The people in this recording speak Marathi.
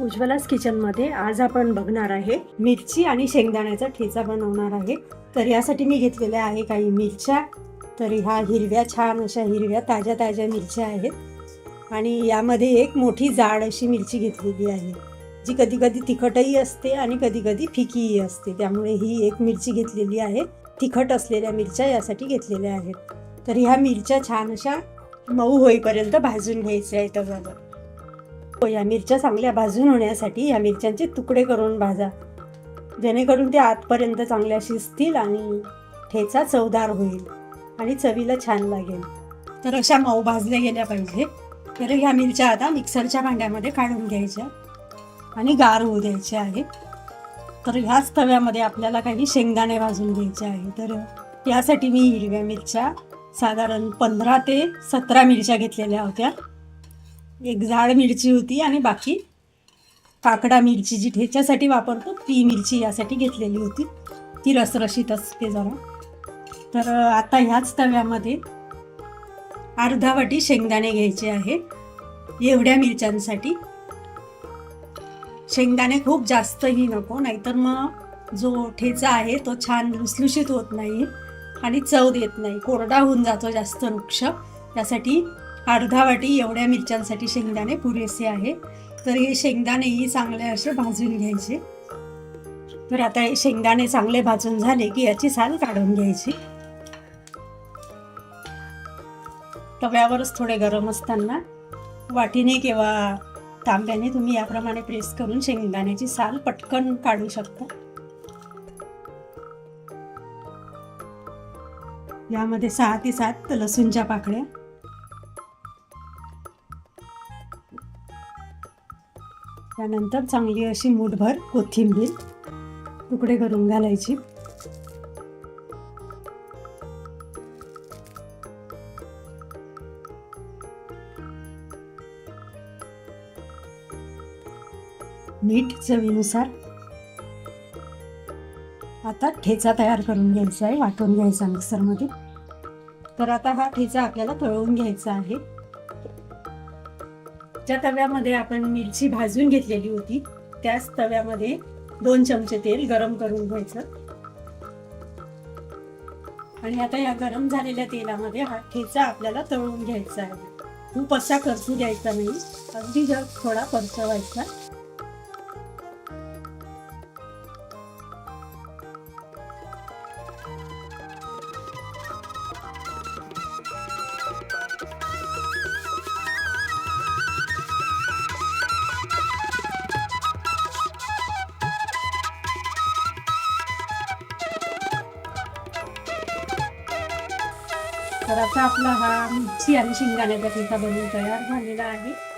उज्ज्वलाच किचनमध्ये आज आपण बघणार आहे मिरची आणि शेंगदाण्याचा ठेचा बनवणार आहे. तर यासाठी मी घेतलेल्या आहे काही मिरच्या. तर ह्या हिरव्या छान अशा हिरव्या ताज्या ताज्या मिरच्या आहेत. आणि यामध्ये एक मोठी जाड अशी मिरची घेतलेली आहे जी कधी कधी तिखटही असते आणि कधी कधी फिकीही असते. त्यामुळे ही एक मिरची घेतलेली आहे. तिखट असलेल्या मिरच्या यासाठी घेतलेल्या आहेत. तर ह्या मिरच्या छान अशा मऊ होईपर्यंत भाजून घ्यायच्या आहे तव्यावर हो, या मिरच्या चांगल्या भाजून होण्यासाठी या मिरच्यांचे तुकडे करून भाजा. जेणेकरून ते आतपर्यंत चांगल्या शिजतील आणि ठेचा चवदार होईल आणि चवीला छान लागेल. तर अशा मऊ भाजल्या गेल्या पाहिजे. तर ह्या मिरच्या आता मिक्सरच्या भांड्यामध्ये काढून घ्यायच्या आणि गार होऊ द्यायच्या आहेत तर ह्याच तव्यामध्ये आपल्याला काही शेंगदाणे भाजून घ्यायचे आहे. तर यासाठी मी हिरव्या मिरच्या साधारण पंधरा ते सतरा मिरच्या घेतलेल्या होत्या. एक जाड मिरची होती आणि बाकी काकडा मिरची जी ठेच्यासाठी वापरतो ती मिरची यासाठी घेतलेली होती. ती रसरशीत असते जरा. तर आता ह्याच तव्यामध्ये अर्धा वाटी शेंगदाणे घ्यायचे आहे एवढ्या मिरच्यांसाठी. शेंगदाणे खूप जास्तही नको नाहीतर मग जो ठेचा आहे तो छान लुसलुशीत होत नाही आणि चव देत नाही. कोरडा होऊन जातो जास्त वृक्ष. त्यासाठी अर्धा वाटी एवढ्या मिरच्यांसाठी शेंगदाणे पुरेसे आहे. तर हे शेंगदाणेही चांगले असे भाजून घ्यायचे. तर आता हे शेंगदाणे चांगले भाजून झाले की याची साल काढून घ्यायची. तव्यावरच थोडे गरम असताना वाटीने किंवा तांब्याने तुम्ही याप्रमाणे प्रेस करून शेंगदाण्याची साल पटकन काढू शकता. यामध्ये सहा ते सात लसूणच्या पाकळ्या. त्यानंतर चांगली अशी मूठभर कोथिंबीर तुकडे करून घालायची. मीठ चवीनुसार. आता ठेचा तयार करून घ्यायचा आहे वाटून घ्यायचा मिक्सरमध्ये. तर आता हा ठेचा आपल्याला तळवून घ्यायचा आहे. ज्या तव्यामध्ये आपण मिरची भाजून घेतलेली होती त्याच तव्यामध्ये दोन चमचे तेल गरम करून घ्यायचं. आणि आता या गरम झालेल्या तेलामध्ये हा ठेचा आपल्याला तळून घ्यायचा आहे. खूप असा करसू द्यायचा नाही अगदी जर थोडा परचवायचा तर आता आपला हा मिरची आणि शेंगदाण्याचा बनवून तयार झालेला आहे.